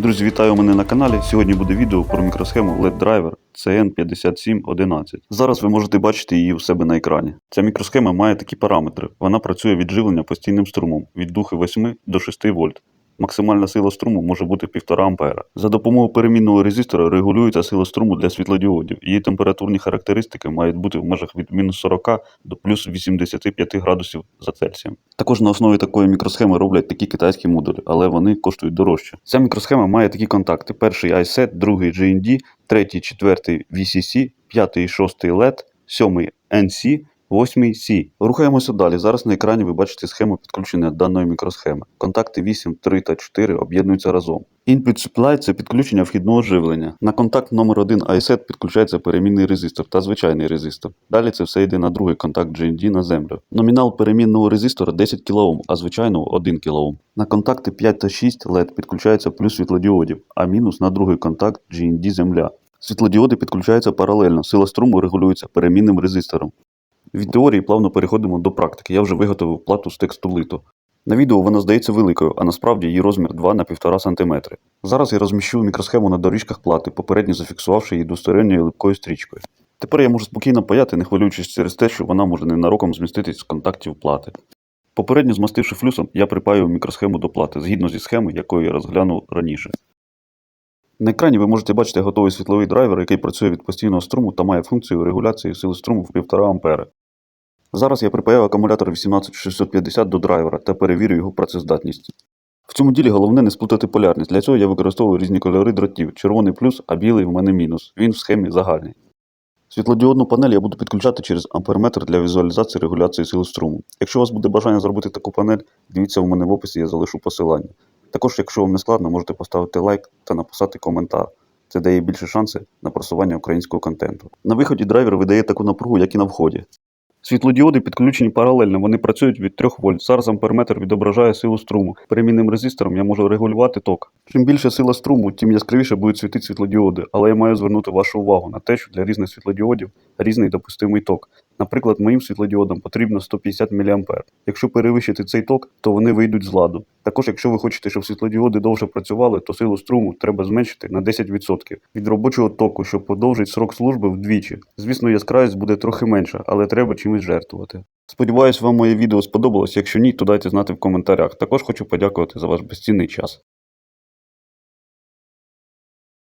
Друзі, вітаю мене на каналі. Сьогодні буде відео про мікросхему LED Driver CN5711. Зараз ви можете бачити її у себе на екрані. Ця мікросхема має такі параметри. Вона працює від живлення постійним струмом від 2,8 до 6 вольт. Максимальна сила струму може бути 1,5 А. За допомогою перемінного резистора регулюється сила струму для світлодіодів. Її температурні характеристики мають бути в межах від мінус 40 до плюс 85 градусів за Цельсієм. Також на основі такої мікросхеми роблять такі китайські модулі, але вони коштують дорожче. Ця мікросхема має такі контакти: перший iSet, другий GND, третій, четвертий VCC, п'ятий, і шостий LED, сьомий NC, Восьмий C. Рухаємося далі. Зараз на екрані ви бачите схему підключення даної мікросхеми. Контакти 8, 3 та 4 об'єднуються разом. Input Supply – це підключення вхідного живлення. На контакт номер 1 iSet підключається перемінний резистор та звичайний резистор. Далі це все йде на другий контакт GND на землю. Номінал перемінного резистора 10 кОм, а звичайного 1 кОм. На контакти 5 та 6 LED підключається плюс світлодіодів, а мінус на другий контакт GND земля. Світлодіоди підключаються паралельно, сила струму регулюється перемінним резистором. Від теорії плавно переходимо до практики. Я вже виготовив плату з текстолиту. На відео вона здається великою, а насправді її розмір 2 на 1,5 см. Зараз я розміщу мікросхему на доріжках плати, попередньо зафіксувавши її двосторонньою липкою стрічкою. Тепер я можу спокійно паяти, не хвилюючись через те, що вона може ненароком зміститись з контактів плати. Попередньо змастивши флюсом, я припаю мікросхему до плати згідно зі схеми, якою я розглянув раніше. На екрані ви можете бачити готовий світловий драйвер, який працює від постійного струму та має функцію регуляції сили струму в 1,5 А. Зараз я припаяв акумулятор 18650 до драйвера та перевірю його працездатність. В цьому ділі головне не сплутати полярність. Для цього я використовую різні кольори дротів. Червоний плюс, а білий в мене мінус. Він в схемі загальний. Світлодіодну панель я буду підключати через амперметр для візуалізації регуляції сили струму. Якщо у вас буде бажання зробити таку панель, дивіться в мене в описі, я залишу посилання. Також, якщо вам не складно, можете поставити лайк та написати коментар. Це дає більше шанси на просування українського контенту. На виході драйвер видає таку напругу, як і на вході. Світлодіоди підключені паралельно, вони працюють від 3 вольт. Зараз амперметр відображає силу струму. Перемінним резистором я можу регулювати ток. Чим більше сила струму, тим яскравіше будуть світити світлодіоди, але я маю звернути вашу увагу на те, що для різних світлодіодів різний допустимий ток. Наприклад, моїм світлодіодам потрібно 150 мА. Якщо перевищити цей ток, то вони вийдуть з ладу. Також, якщо ви хочете, щоб світлодіоди довше працювали, то силу струму треба зменшити на 10% від робочого току, що подовжить срок служби вдвічі. Звісно, яскравість буде трохи менша, але треба чимось жертвувати. Сподіваюсь, вам моє відео сподобалось. Якщо ні, то дайте знати в коментарях. Також хочу подякувати за ваш безцінний час.